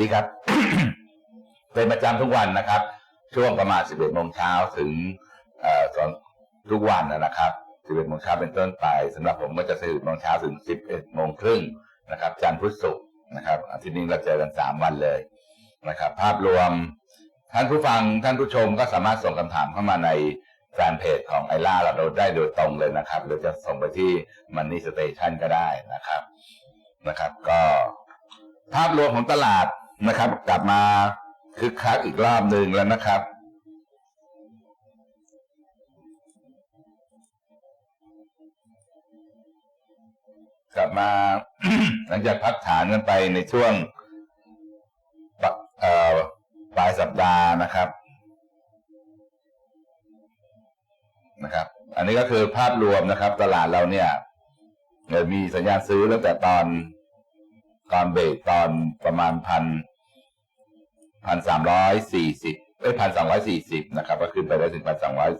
ดีครับ เป็นประจำทุกวันนะครับ ช่วงประมาณ 11โมงเช้าถึงอ่อสองทุกวันนะครับ11โมงเช้าเป็นต้นไปสำหรับผมก็จะ11โมงเช้าถึง 11โมงครึ่งนะครับจันทร์พุธศุกร์นะครับอาทิตย์นี้เราเจอกัน 3 วันเลยนะครับ ภาพรวมท่านผู้ฟังท่านผู้ชมก็สามารถส่งคำถามเข้ามาในแฟนเพจของไอล่าเราได้โดยตรงเลยนะครับ หรือจะส่งไปที่มันนี่สเตชันก็ได้นะครับนะครับ ก็ภาพรวมของตลาด นะครับ กลับมาคึกคักอีกรอบหนึ่งแล้วนะครับ กลับมาหลังจากพักฐานกันไปในช่วงปปลายสัปดาห์นะครับนะครับ อันนี้ก็คือภาพรวมนะครับ ตลาดเราเนี่ยมีสัญญาณซื้อตั้งแต่ตอนตอนเบรกตอนประมาณพัน พันสามร้อยสี่สิบเอ้ยพันสองร้อยสี่สิบนะครับ ก็ขึ้นไปได้ถึงพันสองร้อย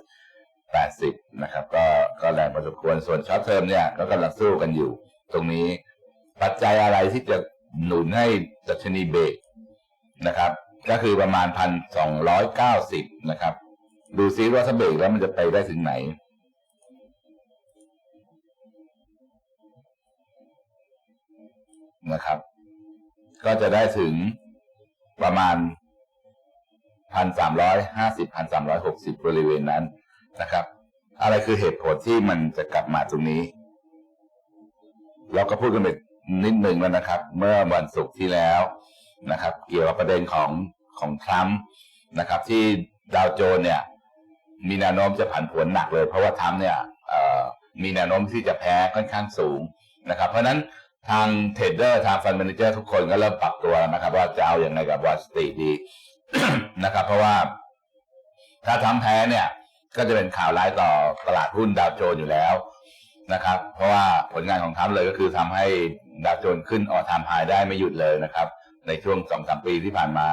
แปดสิบนะครับ ก็ก็แรงพอสมควรส่วนช็อตเทอมเนี่ยก็กำลังสู้กันอยู่ ตรงนี้ปัจจัยอะไรที่จะหนุนให้ดัชนีเบรกนะครับ ก็คือประมาณพันสองร้อยเก้าสิบนะครับ ดูซิว่าถ้าเบรกแล้วมันจะไปได้ถึงไหนนะครับ ก็จะได้ถึง ประมาณพันสามร้อยห้าสิบพันสามร้อยหกสิบบริเวณนั้นนะครับ อะไรคือเหตุผลที่มันจะกลับมาตรงนี้ เราก็พูดกันไปนิดหนึ่งแล้วนะครับ เมื่อวันศุกร์ที่แล้วนะครับ เกี่ยวกับประเด็นของของทรัมป์นะครับ ที่ดาวโจนเนี่ย มีแนวโน้มจะผันผวนหนักเลย เพราะว่าทรัมป์เนี่ยมีแนวโน้มที่จะแพ้ค่อนข้างสูงนะครับ เพราะฉะนั้น ทางเทรดเดอร์ทางฟัน d มนเจอร์ทุกคนก็เริ่มปรับตัวนะครับ ว่าจะเอาอย่างไรกับวอลสตรีดีนะครับ เพราะว่า ถ้าทรัมป์แพ้เนี่ย ก็จะเป็นข่าวร้ายต่อตลาดหุ้นดาวโจนส์อยู่แล้วนะครับ เพราะว่าผลงานของทรัมป์เลยก็คือทำให้ดาวโจนส์ขึ้นออทามไฮได้ไม่หยุดเลยนะครับ ในช่วงสองสามปีที่ผ่านมา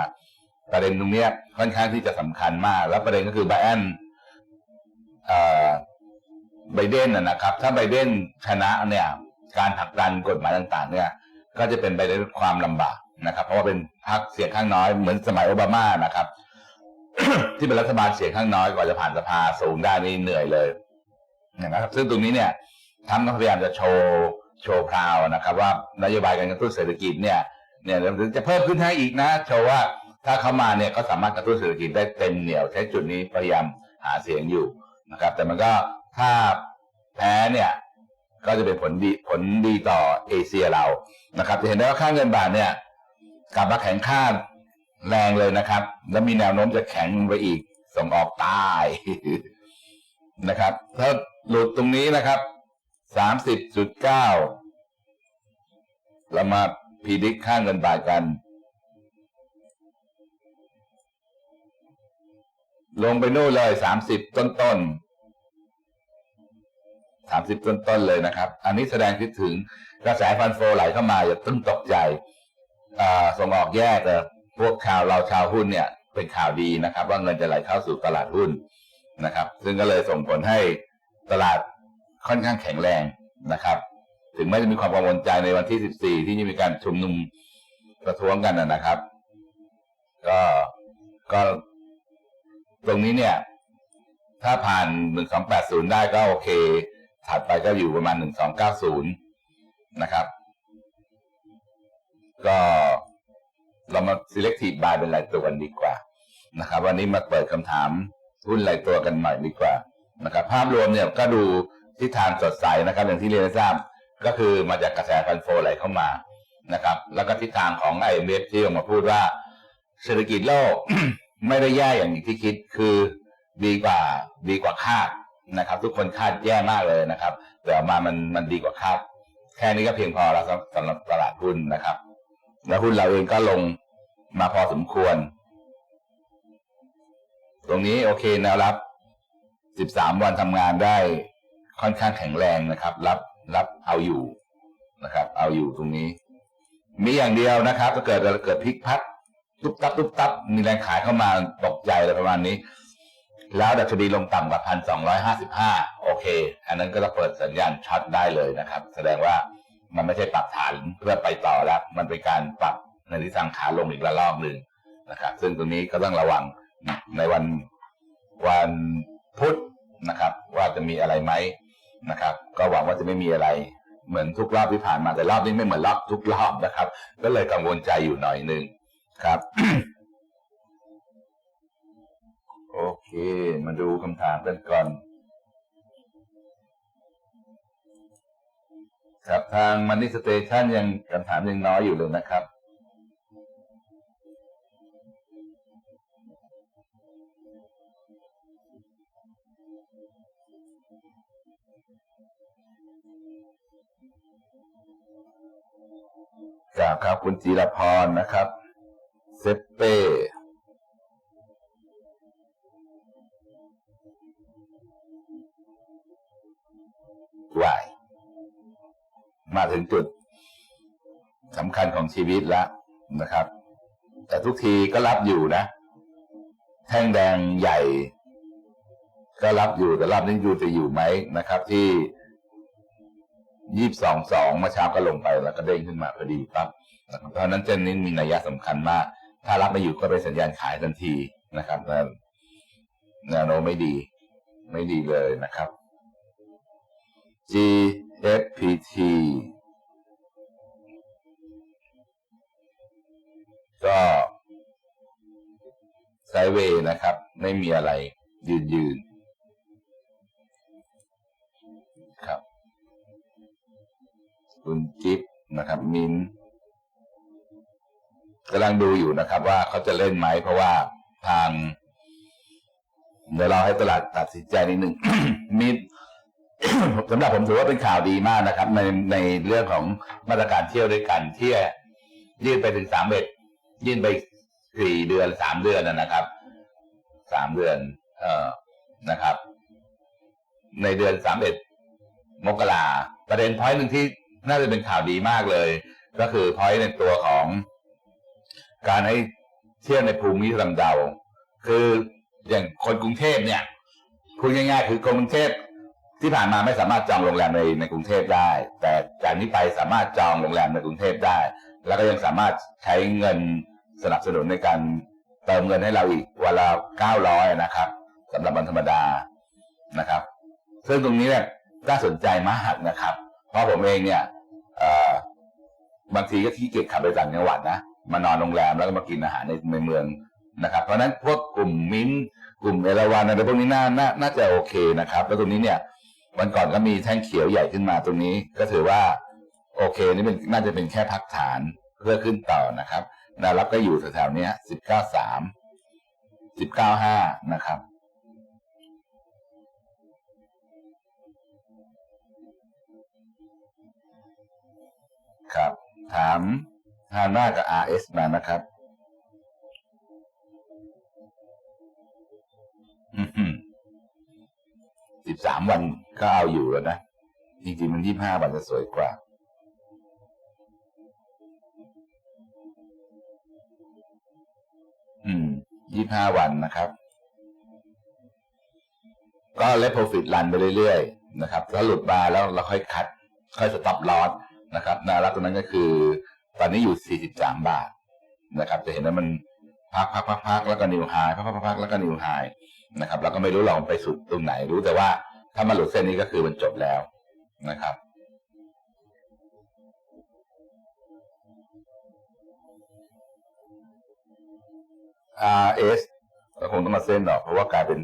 ประเด็นตรงนี้ค่อนข้างที่จะสำคัญมาก แล้วประเด็นก็คือไบแอนอ่อไบเดนนะครับ ถ้าไบเดนชนะเนี่ย การผลักดันกฎหมายต่างๆ เนี่ยก็จะเป็นไปด้วยความลำบากนะครับ เพราะว่าเป็นพรรคเสียงข้างน้อยเหมือนสมัยโอบามานะครับ ที่เป็นรัฐบาลเสียงข้างน้อยกว่าจะผ่านสภาสูงได้นี่เหนื่อยเลยนะครับ ซึ่งตรงนี้เนี่ยทำต้องพยายามจะโชว์โชว์พราวนะครับ ว่านโยบายการกระตุ้นเศรษฐกิจเนี่ยเนี่ยจะเพิ่มขึ้นให้อีกนะโชว์ว่าถ้าเขามาเนี่ยก็สามารถกระตุ้นเศรษฐกิจได้เต็มเหนี่ยวใช้จุดนี้พยายามหาเสียงอยู่นะครับ แต่มันก็ถ้าแพ้เนี่ย ก็จะเป็นผลดีผลดีต่อเอเชียเรานะครับจะเห็นได้ว่าค่าเงินบาทเนี่ยกลับมาแข็งค่าแรงเลยนะครับ แล้วมีแนวโน้มจะแข็งไปอีกส่งออกตายนะครับ ถ้าหลุดตรงนี้นะครับสามสิบจุดเก้าเรามาพีดิกค่าเงินบาทกัน ลงไปนู่นเลยสามสิบต้นๆ 30 ต้นต้นเลยนะครับ อันนี้แสดงคิดถึงกระแสฟันโฟไหลเข้ามาอย่าตึ้งตกใจส่งออกแย่แต่พวกข่าวเราชาวหุ้นเนี่ยเป็นข่าวดีนะครับ ว่าเงินจะไหลเข้าสู่ตลาดหุ้นนะครับ ซึ่งก็เลยส่งผลให้ตลาดค่อนข้างแข็งแรงนะครับ ถึงแม้จะมีความกังวลใจในวันที่สิบสี่ที่จะมีการชุมนุมประท้วงกันนะครับ ก็ก็ตรงนี้เนี่ย ถ้าผ่านหนึ่งสามแปดศูนย์ได้ก็โอเค ถัดไปก็อยู่ประมาณ1290นย์นะครับ ก็เรามา selective buy เป็นรายตัวกันดีกว่านะครับ วันนี้มาเปิดคำถามหุ้นรายตัวกันหน่อยดีกว่านะครับ ภาพรวมเนี่ยก็ดูทิศทางสดใสนะครับ อย่างที่เรียนทราบก็คือมาจากกระแสฟันโฟไหลเข้ามานะครับ แล้วก็ทิศทางของ IMF ที่ออกมาพูดว่า เศรษฐกิจโลกไม่ได้แย่อย่างที่คิดคือดีกว่าดีกว่าคาด นะครับ ทุกคนคาดแย่มากเลยนะครับ แต่ออกมามันมันดีกว่าคาดแค่นี้ก็เพียงพอแล้วสำหรับตลาดหุ้นนะครับ แล้วหุ้นเราเองก็ลงมาพอสมควร ตรงนี้โอเคแนวรับ 13 วันทำงานได้ค่อนข้างแข็งแรงนะครับ รับรับเอาอยู่นะครับ เอาอยู่ตรงนี้ มีอย่างเดียวนะครับถ้าเกิดเกิดพลิกพัดตุ๊บตับตุ๊บตับมีแรงขายเข้ามาตกใจอะไรประมาณนี้ แล้วดัชนีลงต่ำกว่าพันสองร้อยห้าสิบห้าโอเค อันนั้นก็จะเปิดสัญญาณช็อตได้เลยนะครับ แสดงว่ามันไม่ใช่ปรับฐานเพื่อไปต่อแล้ว มันเป็นการปรับในทิศทางขาลงอีกระลอกหนึ่งนะครับ ซึ่งตรงนี้ก็ต้องระวังในวันวันพุธนะครับ ว่าจะมีอะไรไหมนะครับ ก็หวังว่าจะไม่มีอะไรเหมือนทุกรอบที่ผ่านมาแต่รอบนี้ไม่เหมือนรอบทุกรอบนะครับ ก็เลยกังวลใจอยู่หน่อยหนึ่งครับ เค มาดูคำถามกันก่อน ครับทางมันนี่สเตชันยังคำถามยังน้อยอยู่เลยนะครับครับครับคุณจีรพรนะครับ เซเป้ วายมาถึงจุดสำคัญของชีวิตแล้วนะครับ แต่ทุกทีก็รับอยู่นะ แท่งแดงใหญ่ ก็รับอยู่แต่รอบนี้ดูจะอยู่ไหมนะครับ ที่ยี่สองสองเมื่อเช้าก็ลงไปแล้วก็เด้งขึ้นมาพอดีปั๊บนะครับเพราะนั้นเจนนี้มีนัยสำคัญมาก ถ้ารับไม่อยู่ก็เป็นสัญญาณขายทันทีนะครับแนวโน้มไม่ดี ไม่ดีเลยนะครับ GFPT ก็ไซเวย์นะครับ ไม่มีอะไรยืนยืนครับ คุณจิ๊บนะครับ มินกำลังดูอยู่นะครับ ว่าเขาจะเล่นไหมเพราะว่าทาง เดี๋ยวเราให้ตลาดตัดสินใจนิดหนึ่งมิน สำหรับผมถือว่าเป็นข่าวดีมากนะครับ ในในเรื่องของมาตรการเที่ยวด้วยกันที่ยื่นไปถึงสามเอ็ดยื่นไปสี่เดือนสามเดือนนะครับสามเดือน เอ่อนะครับ ในเดือนสามเอ็ดมกราประเด็นพอยต์หนึ่งที่น่าจะเป็นข่าวดีมากเลย ก็คือพอยต์ในตัวของ การให้เที่ยวในภูมิลำเดาคืออย่างคนกรุงเทพเนี่ยพูดง่ายๆคือกรุงเทพ ที่ผ่านมาไม่สามารถจองโรงแรมในในกรุงเทพได้ แต่จากนี้ไปสามารถจองโรงแรมในกรุงเทพได้ แล้วก็ยังสามารถใช้เงินสนับสนุนในการเติมเงินให้เราอีกวันละเก้าร้อยนะครับสำหรับวันธรรมดานะครับ ซึ่งตรงนี้เนี่ยน่าสนใจมากนะครับ เพราะผมเองเนี่ยบางทีก็ขี้เกียจขับไปต่างจังหวัดนะมานอนโรงแรมแล้วก็มากินอาหารในในเมืองนะครับ เพราะฉะนั้นพวกกลุ่มมิ้นกลุ่มเอราวันอะไรพวกนี้น่าน่าน่าจะโอเคนะครับ แล้วตรงนี้เนี่ย วันก่อนก็มีแท่งเขียวใหญ่ขึ้นมาตรงนี้ ก็ถือว่าโอเคนี่เป็นน่าจะเป็นแค่พักฐานเพื่อขึ้นต่อนะครับแนวรับก็อยู่แถวๆนี้สิบเก้าสามสิบเก้าห้านะครับ ครับ ถามฮาน่ากับ RS มานะครับ สิบสามวันก็เอาอยู่แล้วนะ จริงๆมันยี่ห้าวันจะสวยกว่า อืมยี่ห้าวันนะครับ ก็เล t โปรฟิตรันไปเรื่อยๆนะครับถ้าหลุดมาแล้วเราค่อยคัด ค่อยสต็อปลอสนะครับนวรับตรงนั้นก็คือ ตอนนี้อยู่43บสามบาทนะครับ จะเห็นว่ามันพักพักพักพักแล้วก็นิวไฮพักพักพักแล้วก็นิวไฮ นะครับแล้วก็ไม่รู้เราไปสุดตรงไหน รู้แต่ว่าถ้ามาหลุดเส้นนี้ก็คือมันจบแล้วนะครับ RS ก็คงต้องมาเส้นหรอกเพราะว่ากลายเป็น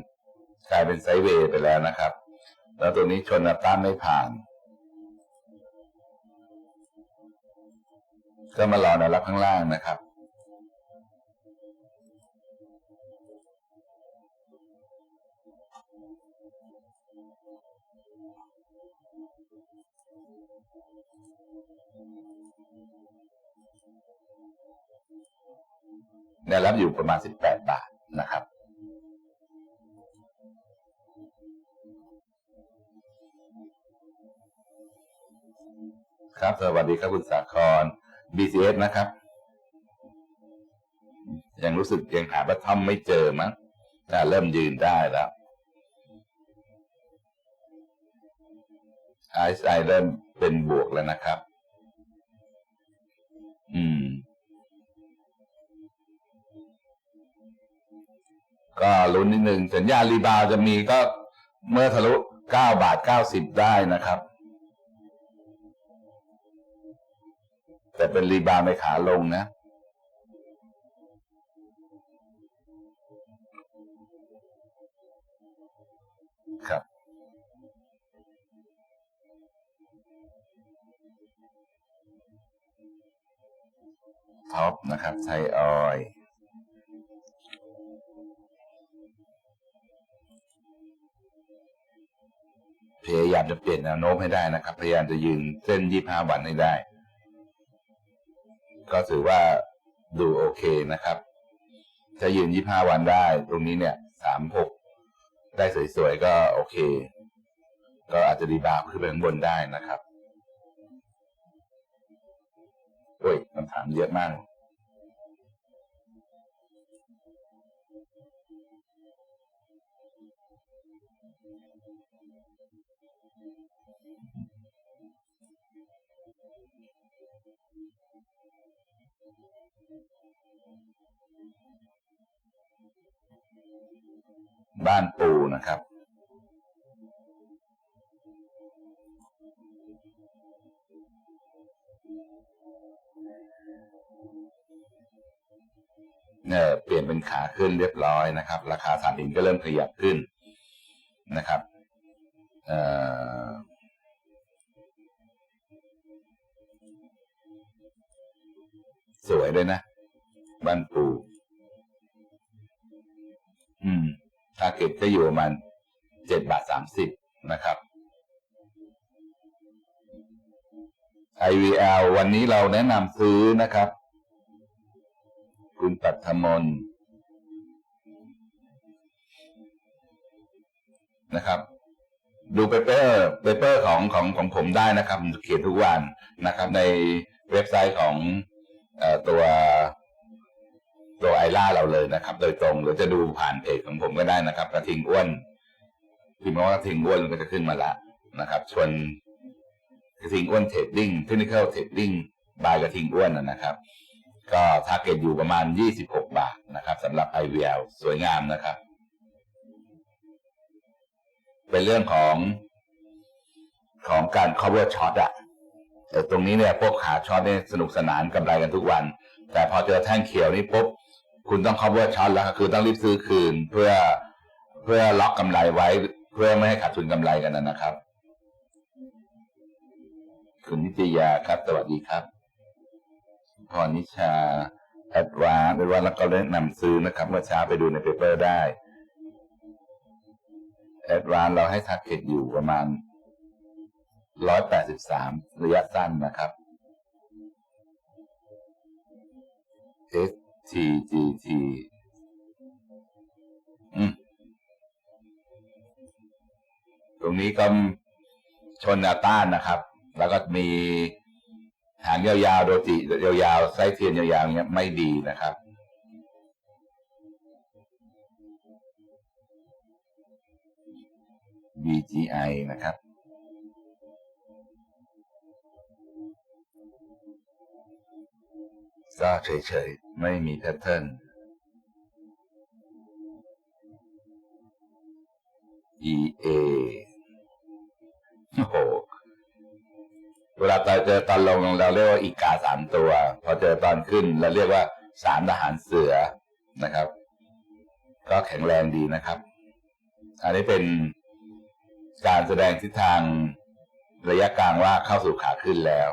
กลายเป็นไซด์เวย์ไปแล้วนะครับ แล้วตัวนี้ชนต้านไม่ผ่าน ก็มารอแนวรับข้างล่างนะครับ แนวรับอยู่ประมาณ 18 บาทนะครับ ครับ สวัสดีครับคุณสาคร BCS นะครับ ยังรู้สึกยังหาบัตทอมไม่เจอมั้งแต่เริ่มยืนได้แล้ว RSI เริ่มเป็นบวกแล้วนะครับ อืม ก็ลุ้นนิดนึงสัญญาณรีบาวด์จะมีก็เมื่อทะลุเก้าบาทเก้าสิบได้นะครับ แต่เป็นรีบาวในขาลงนะครับท็อปนะครับไทยออย พยายามจะเปลี่ยนแนวโน้มให้ได้นะครับ พยายามจะยืนเส้นยี่ห้าวันให้ได้ ก็ถือว่าดูโอเคนะครับ ถ้ายืนยี่ห้าวันได้ ตรงนี้เนี่ยสามหกได้สวยๆก็โอเค ก็อาจจะดีบาวขึ้นไปข้างบนได้นะครับโอ้ยคำถามเยอะมาก บ้านปูนะครับ เนี่ยเปลี่ยนเป็นขาขึ้นเรียบร้อยนะครับ ราคาถ่านหินก็เริ่มขยับขึ้นนะครับ เอ่อ สวยเลยนะ บ้านปู อืมทาร์เก็ตก็อยู่ประมาณเจ็ดบาทสามสิบนะครับ IVL วันนี้เราแนะนำซื้อนะครับ คุณปัทมนนะครับ ดูเปเปอร์เปเปอร์ของของของผมได้นะครับเขียนทุกวันนะครับ ในเว็บไซต์ของ ตัวตัวไอล่าเราเลยนะครับ โดยตรงหรือจะดูผ่านเพจของผมก็ได้นะครับ กระทิงอ้วนพิมพ์ว่ากระทิงอ้วนก็จะขึ้นมาละนะครับชวนกระทิงอ้วนเทรดดิ้งเทคนิคอลเทรดดิ้งบายกระทิงอ้วนนะครับ ก็ทาร์เก็ตอยู่ประมาณ 26 บาทนะครับสำหรับ IVL สวยงามนะครับ เป็นเรื่องของของการ cover short อะ แต่ตรงนี้เนี่ยพวกขาช็อตเนี่ยสนุกสนานกำไรกันทุกวัน แต่พอเจอแท่งเขียวนี่ปุ๊บคุณต้อง cover short แล้วคือต้องรีบซื้อคืนเพื่อเพื่อล็อกกำไรไว้ เพื่อไม่ให้ขาดทุนกำไรกันนะครับ คุณนิตยาครับ สวัสดีครับพรนิชาแอดวานแอดวานแล้วก็แนะนำซื้อนะครับ เมื่อเช้าไปดูในเปเปอร์ได้แอดวานเราให้ทาร์เก็ตอยู่ประมาณ ร้อยแปดสิบสามระยะสั้นนะครับ STGT อืมตรงนี้ก็ชนแนวต้านนะครับ แล้วก็มีหางยาวๆ โดจิยาวๆ ไส้เทียนยาวๆเนี้ยไม่ดีนะครับ BGI นะครับ ก็เฉยๆ ไม่มีแพทเทิร์น EA โอ้โห เวลาตอนเจอตอนลงเราเรียกว่าอีกาสามตัว พอเจอตอนขึ้นเราเรียกว่าสามทหารเสือนะครับ ก็แข็งแรงดีนะครับ อันนี้เป็นการแสดงทิศทางระยะกลางว่าเข้าสู่ขาขึ้นแล้ว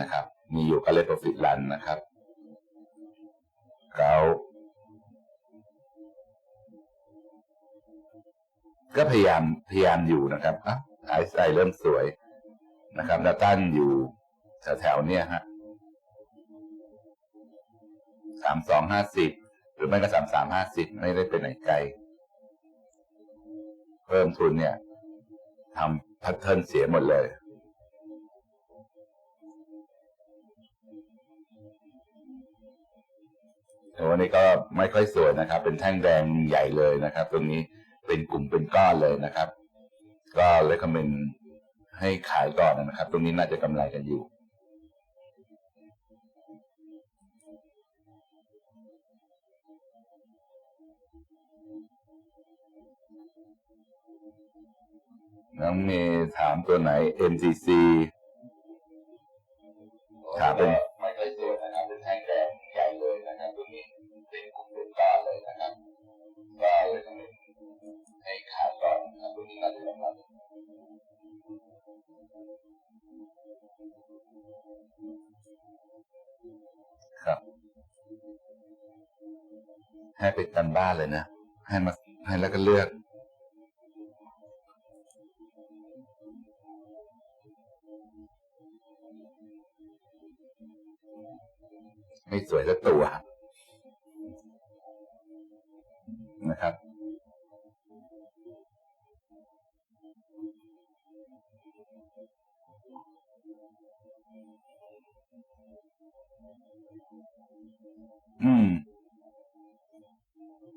นะครับ มีอยู่ก็เลยปรฟิตลันนะครับ เกาก็พยายามพยายามอยู่นะครับอะไอซ์ไอเริ่มสวยนะครับดัตตันอยู่แถวๆเนี้ยฮะสามสองห้าสิบหรือไม่ก็สามสามห้าสิบไม่ได้ไปไหนไกล เพิ่มทุนเนี่ยทำพทเทิร์นเสียหมดเลย วันนี้ก็ไม่ค่อยสวยนะครับ เป็นแท่งแดงใหญ่เลยนะครับ ตรงนี้เป็นกลุ่มเป็นก้อนเลยนะครับ ก็เลยคอมเมนให้ขายก่อนนะครับ ตรงนี้น่าจะกำไรกันอยู่น้องเมย์ถามตัวไหน MCC ถามเป็น ครับตัวนี้น่าจะลำบครับ ให้ไปกันบ้านเลยนะ ให้มาให้แล้วก็เลือกให้สวยสักตัวนะครับ อืม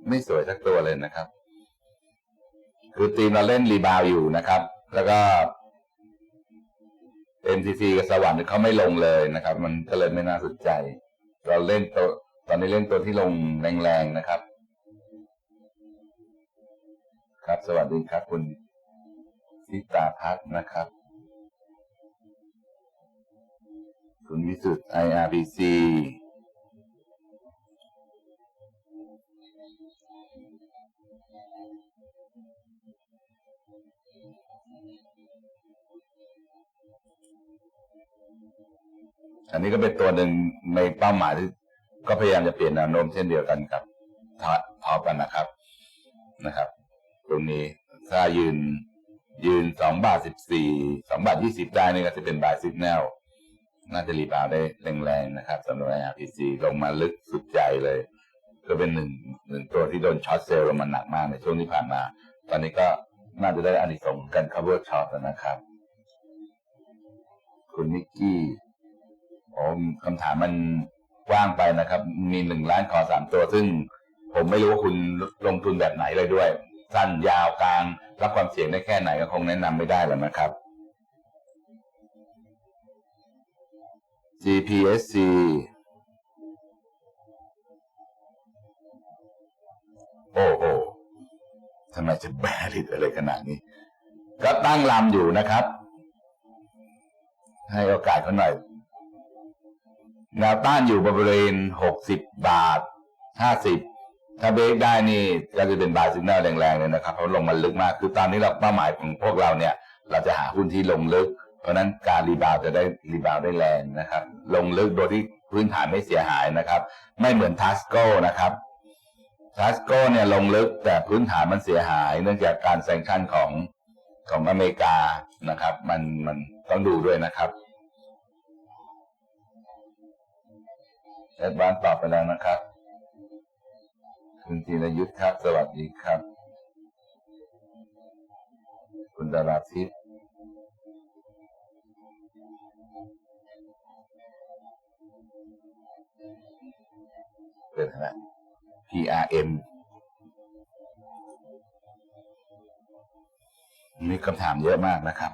ไม่สวยสักตัวเลยนะครับ คือทีมเราเล่นรีบาวอยู่นะครับ แล้วก็ MCC กับสวรรค์เขาไม่ลงเลยนะครับ มันก็เลยไม่น่าสนใจ เราเล่นตัวตอนนี้เล่นตัวที่ลงแรงๆนะครับ ครับ สวัสดีครับ คุณทิตาพัฒนะครับ คุณวิสุทธ์ IRPC อันนี้ก็เป็นตัวหนึ่งในเป้าหมายที่ก็พยายามจะเปลี่ยนแนวโน้มเช่นเดียวกันกับท็อปกันนะครับนะครับ ตรงนี้ถ้ายืนยืนสองบาทสิบสี่สองบาทยี่สิบได้นี่ก็จะเป็นบายซิกแนล น่าจะรีบาวได้แรงๆนะครับสำหรับ IRPC ลงมาลึกสุดใจเลย ก็เป็นหนึ่งหนึ่งตัวที่โดนช็อตเซลล์ลงมาหนักมากในช่วงที่ผ่านมา ตอนนี้ก็น่าจะได้อานิสงส์กัน cover short แล้วนะครับ คุณนิกกี้ผมคำถามมันกว้างไปนะครับ มีหนึ่งล้านคอสามตัว ซึ่งผมไม่รู้ว่าคุณลงทุนแบบไหนเลยด้วย สั้นยาวกลาง รับความเสี่ยงได้แค่ไหนก็คงแนะนำไม่ได้แล้วนะครับ GPSC โอ้โหทำไมจะแบริดอะไรขนาดนี้ ก็ตั้งลำอยู่นะครับ ให้โอกาสเขาหน่อย แนวต้านอยู่บริเวณหกสิบบาทห้าสิบถ้าเบรกได้นี่ก็จะเป็นบายสิกแนลแรงๆเลยนะครับ เพราะลงมันลึกมาก คือตอนนี้เราเป้าหมายของพวกเราเนี่ย เราจะหาหุ้นที่ลงลึก เพราะนั้นการรีบาวจะได้รีบาวได้แรงนะครับ ลงลึกโดยที่พื้นฐานไม่เสียหายนะครับ ไม่เหมือนทัสโก้นะครับทัสโก้เนี่ยลงลึกแต่พื้นฐานมันเสียหาย เนื่องจากการแซงชั่นของของอเมริกานะครับ มันมันต้องดูด้วยนะครับแอดวานตอบไปแล้วนะครับ คุณธีรยุทธครับ สวัสดีครับ คุณดาราทิพย์ เป็นะไร PRM มีคำถามเยอะมากนะครับ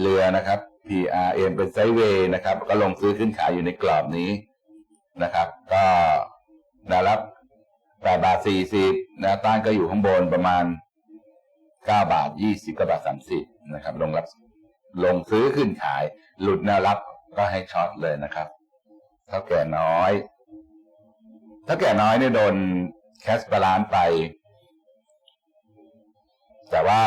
เรือนะครับ PRM เป็นไซเวย์นะครับ ก็ลงซื้อขึ้นขายอยู่ในกรอบนี้นะครับ ก็แนวรับ8บาท40แนวต้านก็อยู่ข้างบนประมาณ 9 บาท 20ก็บาท 30 นะครับ ลงรับลงซื้อขึ้นขาย หลุดแนวรับก็ให้ช็อตเลยนะครับ เท่าแก่น้อยเท่าแก่น้อยเนี่ยโดนแคสบาลานไป แต่ว่า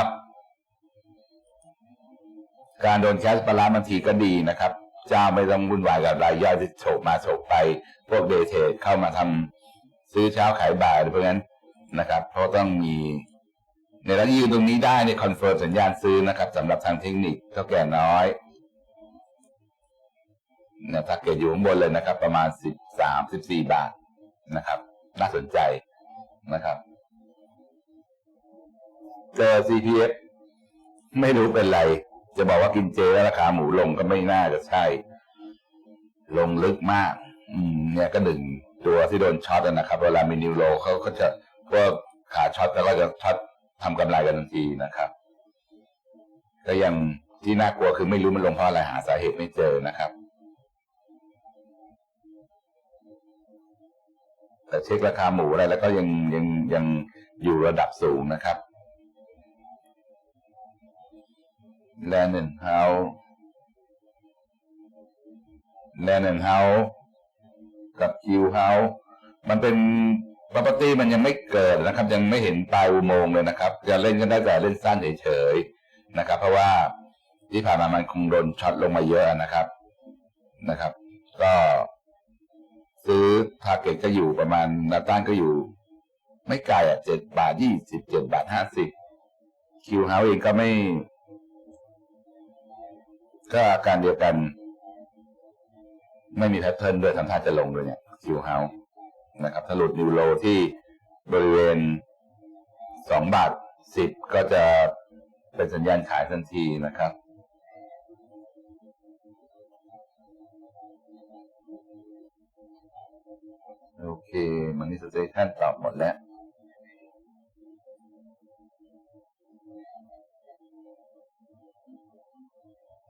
การโดนแคสบาลานบางทีก็ดีนะครับ เจ้าไม่ต้องวุ่นวายกับรายย่อยที่โฉบมาโฉบไป พวกเดเทเข้ามาทำซื้อเช้าขายบ่ายเพราะงั้นนะครับ เพราะต้องมีในระยืนตรงนี้ได้ในคอนเฟิร์มสัญญาณซื้อนะครับสำหรับทางเทคนิคเท่าแก่น้อย เนี่ยถ้าเกิดอยู่ข้างบนเลยนะครับ ประมาณสิบสามสิบสี่บาทนะครับ น่าสนใจนะครับเจอ CPF ไม่รู้เป็นไร จะบอกว่ากินเจแล้วราคาหมูลงก็ไม่น่าจะใช่ ลงลึกมาก อืม เนี่ยก็หนึ่งตัวที่โดนช็อตนะครับเวลามีนิวโลเขาก็จะพวกขาช็อตแล้วก็จะช็อตทำกำไรกันทันทีนะครับก็ยังที่น่ากลัวคือไม่รู้มันลงเพราะอะไรหาสาเหตุไม่เจอนะครับ แต่เช็คราคาหมูอะไรแล้วก็ยังยังยังอยู่ระดับสูงนะครับ แลนด์เฮาแลนด์เฮากับคิวเฮามันเป็น property มันยังไม่เกิดนะครับ ยังไม่เห็นปลายอุโมงค์เลยนะครับ จะเล่นก็ได้แต่เล่นสั้นเฉยๆนะครับ เพราะว่าที่ผ่านมามันคงโดนช็อตลงมาเยอะนะครับนะครับ ก็ ซื้อทาร์เก็ตก็อยู่ประมาณนวต้านก็อยู่ ไม่ไกลอะเจ็ดบาทยี่สิบเจ็ดบาทห้าสิบคิวเฮาเองก็ไม่ ก็อาการเดียวกัน ไม่มีแพทเทิร์นด้วยทำท่าจะลงด้วยเนี่ยคิวเฮานะครับถ้าหลุดนิวโลที่บริเวณสองบาทสิบก็จะเป็นสัญญาณขายทันทีนะครับ โอเค มันนี่สเตชันตอบหมดแล้ว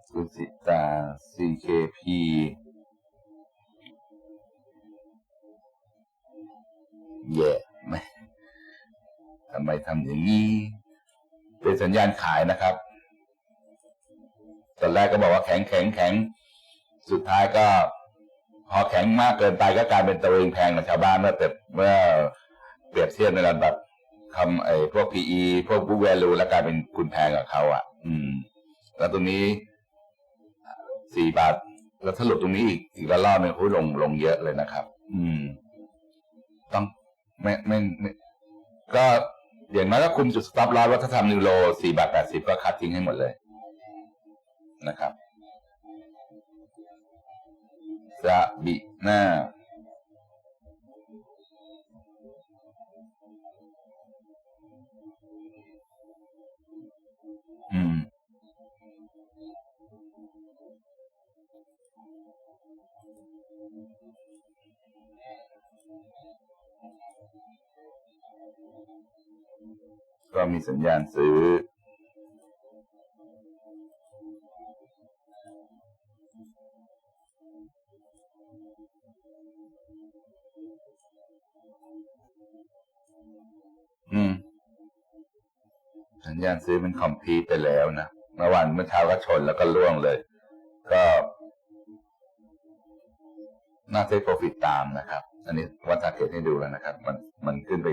สุสิตา CKP แย่ไม่ทำไมทำอย่างนี้ เป็นสัญญาณขายนะครับ ตอนแรกก็บอกว่าแข็งแข็งแข็ง สุดท้ายก็ พอแข็งมากเกินไปก็กลายเป็นตัวเองแพงกับชาวบ้านเมื่อเปรียบเมื่อเปรียบเทียบในระดับคำไอ้พวก PE พวก book value แล้วกลายเป็นคุณแพงกับเขาอะ อืม แล้วตรงนี้สี่บาท แล้วถ้าหลุดตรงนี้อีกอีกระลอกหนึงคุยลงลงเยอะเลยนะครับ อืม ต้องไม่ไม่ไม่ก็อย่างน้อยก็คุมจุด stop loss ว่าถ้าทำนิวโลสี่บาทแปดสิบก็คัดทิ้งให้หมดเลยนะครับ ซาบิหน้า อืม ก็มีสัญญาณซื้อ อืม สัญญาณซื้อเป็นคอมพีทไปแล้วนะเมื่อวันเมื่อเช้าก็ชนแล้วก็ล่วงเลย ก็น่าเทคโปรฟิตตามนะครับ อันนี้วัดทาเกตให้ดูแล้วนะครับ มันมันขึ้นไป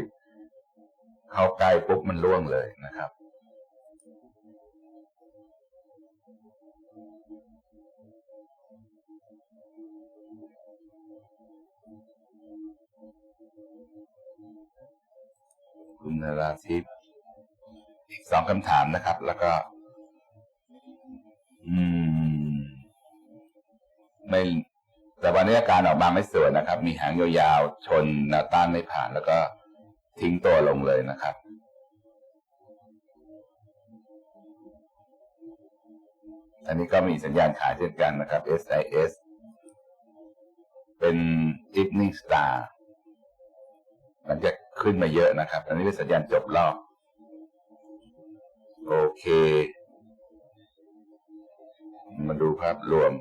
เข้าใกล้ปุ๊บมันล่วงเลยนะครับ คุณนราทิพย์อีกสองคำถามนะครับ แล้วก็ อืม ไม่ แต่วันนี้อาการออกมาไม่สวยนะครับ มีหางยาวๆ ชนแนวต้านไม่ผ่าน แล้วก็ทิ้งตัวลงเลยนะครับอันนี้ก็มีสัญญาณขายเช่นกันนะครับ SIS เป็น evening star มันจะขึ้นมาเยอะนะครับ อันนี้เป็นสัญญาณจบรอบ โอเค มาดูภาพรวม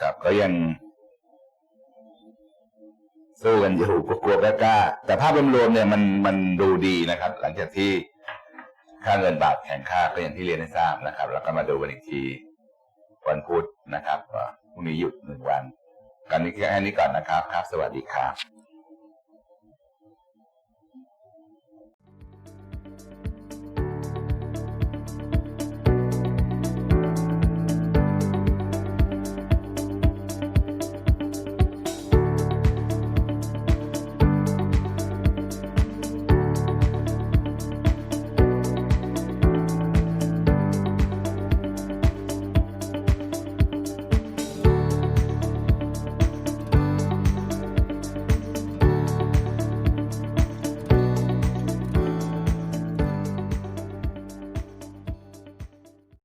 ครับก็ยังสู้กันอยู่กลัวกล้าแต่ภาพรวมๆเนี่ยมันมันดูดีนะครับ หลังจากที่ ค่าเงินบาทแข็งค่าก็อย่างที่เรียนให้ทราบนะครับ แล้วก็มาดูวันอีกทีวันพุธนะครับพรุ่งนี้หยุดหนึ่งวันกันนี้แค่นี้ก่อนนะครับ ครับ สวัสดีครับ